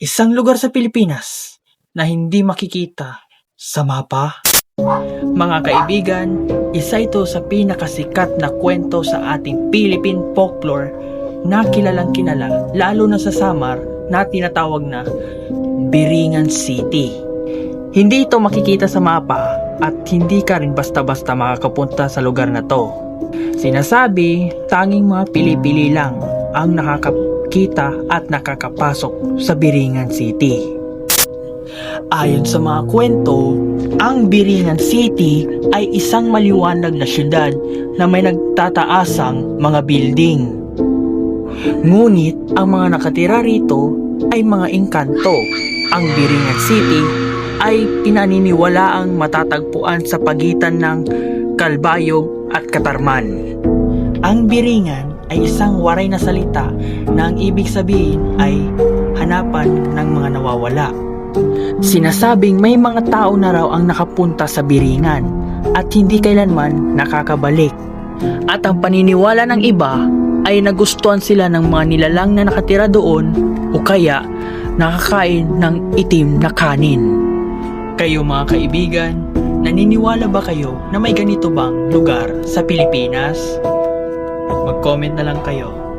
Isang lugar sa Pilipinas na hindi makikita sa mapa. Mga kaibigan, isa ito sa pinakasikat na kwento sa ating Philippine folklore na kilalang kilala lalo na sa Samar na tinatawag na Biringan City. Hindi ito makikita sa mapa at hindi ka rin basta-basta makakapunta sa lugar na to. Sinasabi, tanging mga pili-pili lang ang nakakakita at nakakapasok sa Biringan City. Ayon sa mga kwento, ang Biringan City ay isang maliwanag na syudad na may nagtataasang mga building. Ngunit ang mga nakatira rito ay mga engkanto. Ang Biringan City ay pinaniniwalaang matatagpuan sa pagitan ng Kalbayog at Katarman. Ang Biringan ay isang waray na salita na ang ibig sabihin ay hanapan ng mga nawawala. Sinasabing may mga tao na raw ang nakapunta sa Biringan at hindi kailanman nakakabalik. At ang paniniwala ng iba ay nagustuhan sila ng mga nilalang na nakatira doon o kaya nakakain ng itim na kanin. Kayo mga kaibigan, naniniwala ba kayo na may ganito bang lugar sa Pilipinas? Mag-comment na lang kayo